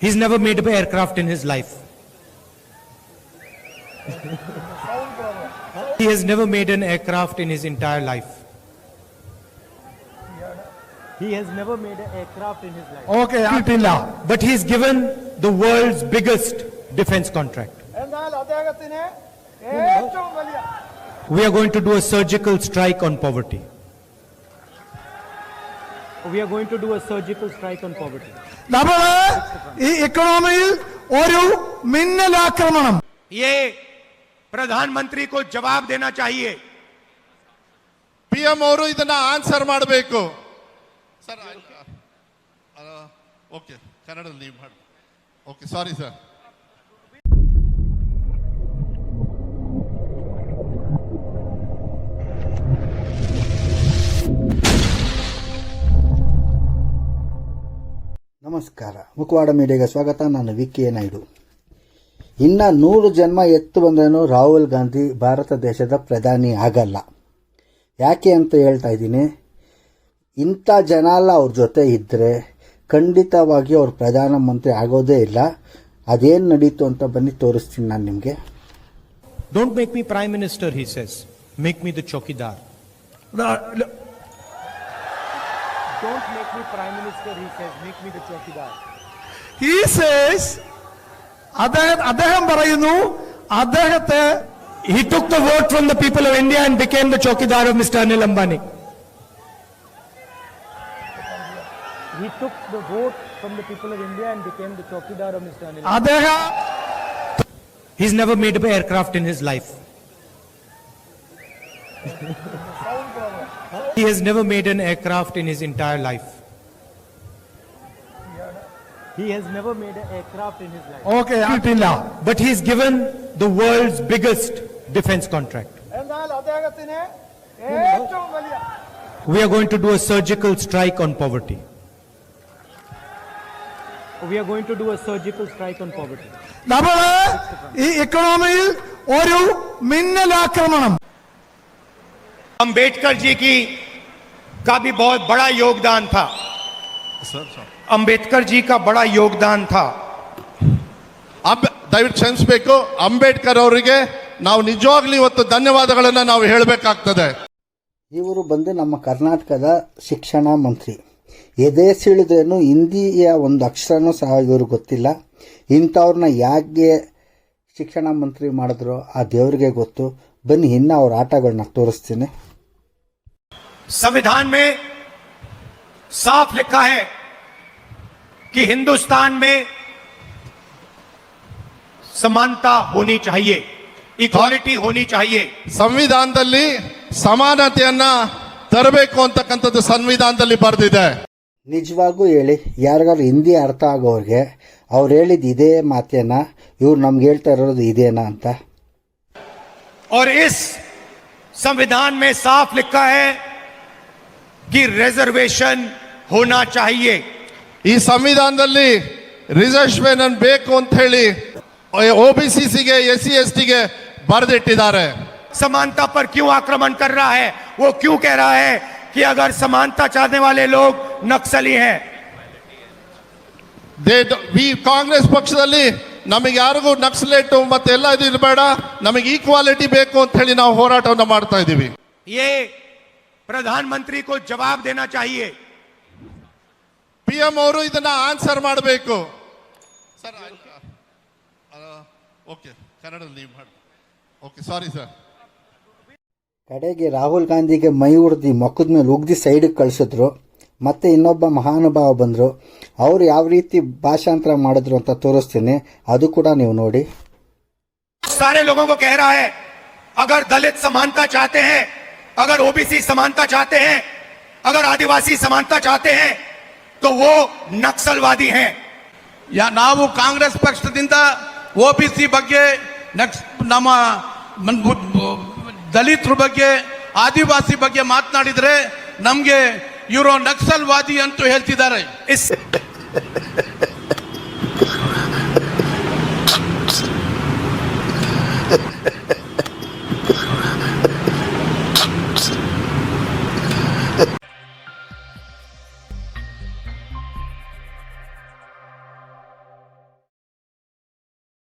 He's never made an aircraft in his life. he has never made an aircraft in his entire life. He has never made an aircraft in his life. Okay, Alhamdulillah. But he's given the world's biggest defense contract. We are going to do a surgical strike on poverty. We are going to do a surgical strike on poverty. നമ്മള് ഈ ഇക്കണോമിയിൽ ഒരു മിന്നലാക്രമണം ये प्रधानमंत्री को जवाब देना चाहिए P M ಅವರು ಇದನ್ನ ಆನ್ಸರ್ ಮಾಡಬೇಕು ಸರ್ ಓಕೆ ಕನ್ನಡದಲ್ಲಿ ನೀವು ಮಾಡಿ ಓಕೆ ಸಾರಿ ಸರ್ ನಮಸ್ಕಾರ. ಮುಖವಾಡ ಮೀಡಿಯಾಗೆ ಸ್ವಾಗತ. ನಾನು ವಿ ಕೆ ನಾಯ್ಡು. ಇನ್ನು ನೂರು ಜನ್ಮ ಎತ್ತು ಬಂದ್ರೇನು ರಾಹುಲ್ ಗಾಂಧಿ ಭಾರತ ದೇಶದ ಪ್ರಧಾನಿ ಆಗಲ್ಲ. ಯಾಕೆ ಅಂತ ಹೇಳ್ತಾ ಇದ್ದೀನಿ. ಇಂಥ ಜನ ಎಲ್ಲ ಅವ್ರ ಜೊತೆ ಇದ್ದರೆ ಖಂಡಿತವಾಗಿ ಅವ್ರು ಪ್ರಧಾನಮಂತ್ರಿ ಆಗೋದೇ ಇಲ್ಲ. ಅದೇನು ನಡೀತು ಅಂತ ಬನ್ನಿ ತೋರಿಸ್ತೀನಿ ನಾನು ನಿಮಗೆ. Don't make me prime minister he says. Make me the chokidar. Don't make me prime minister, he says. Make me the chokidar. ഈ സേസ് അദ്ദേഹം അദ്ദേഹം പറയുന്നു അദ്ദേഹത്തെ He took the vote from the people of India and became the chokidar of Mr. Anil Ambani. He took the vote from the people of India and became the chokidar of Mr. Anil അദ്ദേഹം He's never made an aircraft in his life. he has never made an aircraft in his entire life. He has never made an aircraft in his life. Okay ആയിട്ടില്ല But he's given the world's biggest defense contract. എന്നാൽ അദ്ദേഹത്തിന് ഏറ്റവും വലിയ We are going to do a surgical strike on poverty. We are going to do a surgical strike on poverty. നമ്മള് ഈ ഇക്കണോമിയിൽ ഒരു മിന്നലാക്രമണം अंबेडकर जी की का भी बहुत बड़ा योगदान था ಸರ್ ಸರ್ अंबेडकर जी का बड़ा योगदान था ಅಂಬೆ ದಯವಿಟ್ಟು ಕ್ಷಮಿಸಬೇಕು ಅಂಬೇಡ್ಕರ್ ಅವರಿಗೆ ನಾವು ನಿಜವಾಗ್ಲೂ ಇವತ್ತು ಧನ್ಯವಾದಗಳನ್ನು ನಾವು ಹೇಳಬೇಕಾಗ್ತದೆ ಇವರು ಬಂದು ನಮ್ಮ ಕರ್ನಾಟಕದ ಶಿಕ್ಷಣ ಮಂತ್ರಿ ಎದೆ ಸಿಳಿದ್ರೇನು ಹಿಂದಿಯ ಒಂದು ಅಕ್ಷರನೂ ಸಹ ಇವರು ಗೊತ್ತಿಲ್ಲ ಇಂಥವ್ರನ್ನ ಯಾಕೆ ಶಿಕ್ಷಣ ಮಂತ್ರಿ ಮಾಡಿದ್ರು ಆ ದೇವ್ರಿಗೆ ಗೊತ್ತು ಬನ್ನಿ ಇನ್ನು ಅವ್ರ ಆಟಗಳನ್ನ ತೋರಿಸ್ತೀನಿ संविधान में साफ लिखा है कि हिंदुस्तान में समानता होनी चाहिए इक्वालिटी होनी चाहिए ಸಂವಿಧಾನದಲ್ಲಿ ಸಮಾನತೆಯನ್ನ ತರಬೇಕು ಅಂತಕ್ಕಂಥದ್ದು ಸಂವಿಧಾನದಲ್ಲಿ ಬರೆದಿದೆ ನಿಜವಾಗೂ ಹೇಳಿ ಯಾರಿಗಾದ್ರು ಹಿಂದಿ ಅರ್ಥ ಆಗೋರಿಗೆ ಅವ್ರು ಹೇಳಿದ ಇದೇ ಮಾತೇನ ಇವ್ರು ನಮ್ಗೆ ಹೇಳ್ತಾ ಇರೋದು ಇದೇನಾ ಅಂತ और इस संविधान में साफ लिखा है कि रिजर्वेशन होना चाहिए ಈ ಸಂವಿಧಾನದಲ್ಲಿ ರಿಸರ್ವೇಶನ್ ಬೇಕು ಅಂತ ಹೇಳಿ ಒ ಬಿ ಸಿ ಸಿಗೆ ಎಸ್ ಸಿ ಎಸ್ ಟಿಗೆ ಬರೆದಿಟ್ಟಿದ್ದಾರೆ समानता पर क्यों आक्रमण कर रहा है वो क्यों कह रहा है कि अगर समानता चाहने वाले लोग नक्सली हैं ದೇ ವಿ ಕಾಂಗ್ರೆಸ್ ಪಕ್ಷದಲ್ಲಿ ನಮಗೆ ಯಾರಿಗೂ ನಕ್ಸಲೇಟು ಮತ್ತೆ ಎಲ್ಲ ಇದು ಇರಬೇಡ ನಮಗೆ ಈಕ್ವಾಲಿಟಿ ಬೇಕು ಅಂತ ಹೇಳಿ ನಾವು ಹೋರಾಟವನ್ನು ಮಾಡ್ತಾ ಇದ್ದೀವಿ ये प्रधानमंत्री को जवाब देना चाहिए ಪಿ ಎಂ ಅವರು ಇದನ್ನ ಆನ್ಸರ್ ಮಾಡಬೇಕು ಸರ್ ಓಕೆ ಕನ್ನಡದಲ್ಲಿ ನೀವು ಮಾಡಿ ಓಕೆ ಸಾರಿ ಸರ್ ಕಡೆಗೆ ರಾಹುಲ್ ಗಾಂಧಿಗೆ ಮೈ ಉಡ್ದು ಮೊಕ್ಕದ ಮೇಲೆ ಉಗ್ದಿ ಸೈಡಿಗೆ ಕಳಿಸಿದ್ರು ಮತ್ತೆ ಇನ್ನೊಬ್ಬ ಮಹಾನುಭಾವ ಬಂದರು ಅವ್ರು ಯಾವ ರೀತಿ ಭಾಷಾಂತರ ಮಾಡಿದ್ರು ಅಂತ ತೋರಿಸ್ತೀನಿ ಅದು ಕೂಡ ನೀವು ನೋಡಿ सारे लोगों को कह रहा है अगर दलित समानता चाहते हैं अगर ओबीसी समानता चाहते हैं अगर आदिवासी समानता चाहते हैं तो वो नक्सलवादी हैं ಯಾ ನಾವು ಕಾಂಗ್ರೆಸ್ ಪಕ್ಷದಿಂದ ಒ ಬಿ ಸಿ ಬಗ್ಗೆ ನೆಕ್ಸ್ಟ್ ನಮ್ಮ ಮನ್- ಬು- ಬು- ದಲಿತರ ಬಗ್ಗೆ ಆದಿವಾಸಿ ಬಗ್ಗೆ ಮಾತನಾಡಿದ್ರೆ ನಮಗೆ ಇವರು ನಕ್ಸಲ್ವಾದಿ ಅಂತೂ ಹೇಳ್ತಿದ್ದಾರೆ इस